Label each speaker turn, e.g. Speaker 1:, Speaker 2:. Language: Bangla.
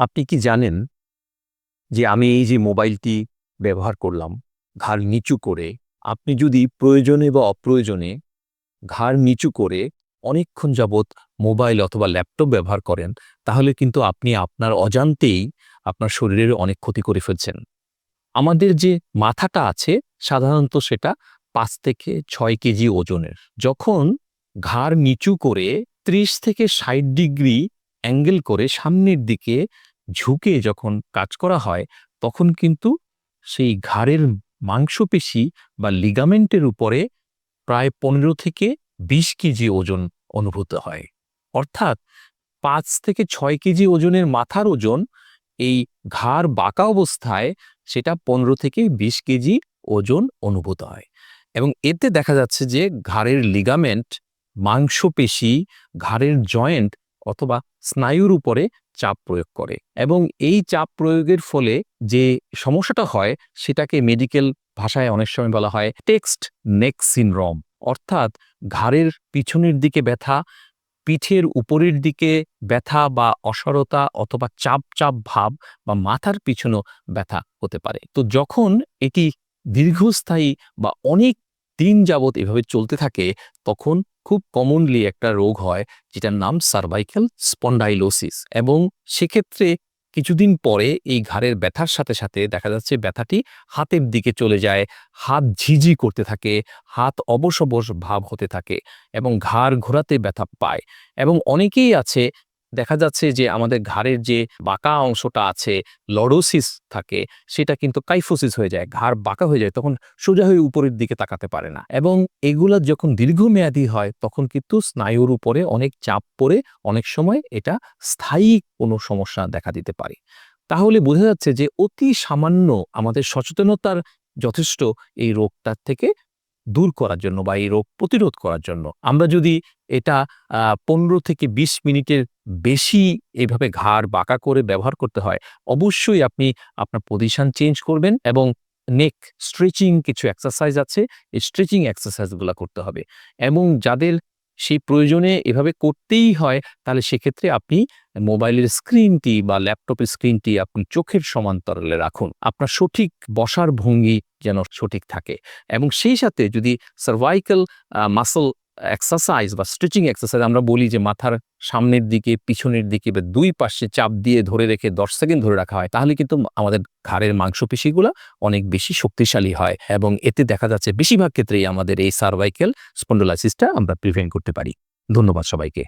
Speaker 1: আপনি কি জানেন যে আমি এই যে মোবাইলটি ব্যবহার করলাম, ঘাড় নিচু করে, আপনি যদি প্রয়োজনে বা অপ্রয়োজনে ঘাড় নিচু করে অনেকক্ষণ যাবৎ মোবাইল অথবা ল্যাপটপ ব্যবহার করেন, তাহলে কিন্তু আপনি আপনার অজান্তেই আপনার শরীরের অনেক ক্ষতি করে ফেলছেন। আমাদের যে মাথাটা আছে, সাধারণত সেটা পাঁচ থেকে ছয় কেজি ওজনের। যখন ঘাড় নিচু করে ত্রিশ থেকে ষাট ডিগ্রি অ্যাঙ্গেল করে সামনের দিকে ঝুঁকে যখন কাজ করা হয়, তখন কিন্তু সেই ঘাড়ের মাংসপেশি বা লিগামেন্টের উপরে প্রায় পনেরো থেকে বিশ কেজি ওজন অনুভূত হয়। অর্থাৎ পাঁচ থেকে ছয় কেজি ওজনের মাথার ওজন এই ঘাড় বাঁকা অবস্থায় সেটা পনেরো থেকে বিশ কেজি ওজন অনুভূত হয়। এবং এতে দেখা যাচ্ছে যে ঘাড়ের লিগামেন্ট মাংসপেশি, ঘাড়ের জয়েন্ট অথবা স্নায়ুর উপরে চাপ প্রয়োগ করে। এবং এই চাপ প্রয়োগের ফলে যে সমস্যাটা হয়, সেটাকে মেডিকেল ভাষায় অনেক সময় বলা হয় টেক্সট নেক সিনড্রোম অর্থাৎ ঘাড়ের পিছনের দিকে ব্যথা, পিঠের উপরের দিকে ব্যথা বা অসরতা অথবা চাপ চাপ ভাব বা মাথার পিছনও ব্যথা হতে পারে। তো যখন এটি দীর্ঘস্থায়ী বা অনেক দিন যাবৎ এভাবে চলতে থাকে, তখন খুব কমনলি একটা রোগ হয়, যেটার নাম সার্ভাইকেল স্পন্ডাইলোসিস এবং সেক্ষেত্রে কিছুদিন পরে এই ঘাড়ের ব্যথার সাথে সাথে দেখা যাচ্ছে ব্যথাটি হাতের দিকে চলে যায়, হাত ঝিঝি করতে থাকে, হাত অবশ ভাব হতে থাকে এবং ঘাড় ঘোরাতে ব্যথা পায় এবং অনেকেই আছে দেখা যাচ্ছে যে আমাদের ঘাড়ের যে বাঁকা অংশটা আছে লডোসিস থাকে, সেটা কিন্তু কাইফোসিস হয়ে যায়। ঘাড় বাঁকা হয়ে যায়, তখন সোজা হয়ে উপরের দিকে তাকাতে পারে না। এবং এগুলা যখন দীর্ঘমেয়াদী হয়, তখন কিন্তু স্নায়ুর উপরে অনেক চাপ পড়ে অনেক সময় এটা স্থায়ী কোনো সমস্যা দেখা দিতে পারে। তাহলে বোঝা যাচ্ছে যে অতি সামান্য আমাদের সচেতনতার যথেষ্ট এই রোগটার থেকে দূর করার জন্য বা এই রোগ প্রতিরোধ করার জন্য। আমরা যদি এটা পনেরো থেকে ২০ মিনিটের বেশি এভাবে ঘাড় বাঁকা করে ব্যবহার করতে হয়, অবশ্যই আপনি আপনার পজিশন চেঞ্জ করবেন এবং নেক স্ট্রেচিং কিছু এক্সারসাইজ আছে, এই স্ট্রেচিং এক্সারসাইজগুলো করতে হবে। এবং যাদের সেই প্রয়োজনে এভাবে করতেই হয়, তাহলে সেক্ষেত্রে আপনি মোবাইলের স্ক্রিনটি বা ল্যাপটপের স্ক্রিনটি আপনি চোখের সমান্তরালে রাখুন। আপনার সঠিক বসার ভঙ্গি যেন সঠিক থাকে। এবং সেই সাথে যদি সার্ভাইকাল মাসল এক্সারসাইজ বা স্ট্রেচিং এক্সারসাইজ আমরা বলি যে মাথার সামনের দিকে, পিছনের দিকে বা দুই পাশে চাপ দিয়ে ধরে রেখে দশ সেকেন্ড ধরে রাখা হয়, তাহলে কিন্তু আমাদের ঘাড়ের মাংসপেশিগুলো অনেক বেশি শক্তিশালী হয় এবং এতে দেখা যাচ্ছে বেশিরভাগ ক্ষেত্রেই আমাদের এই সার্ভাইকেল স্পন্ডোলাইসিসটা আমরা প্রিভেন্ট করতে পারি। ধন্যবাদ সবাইকে।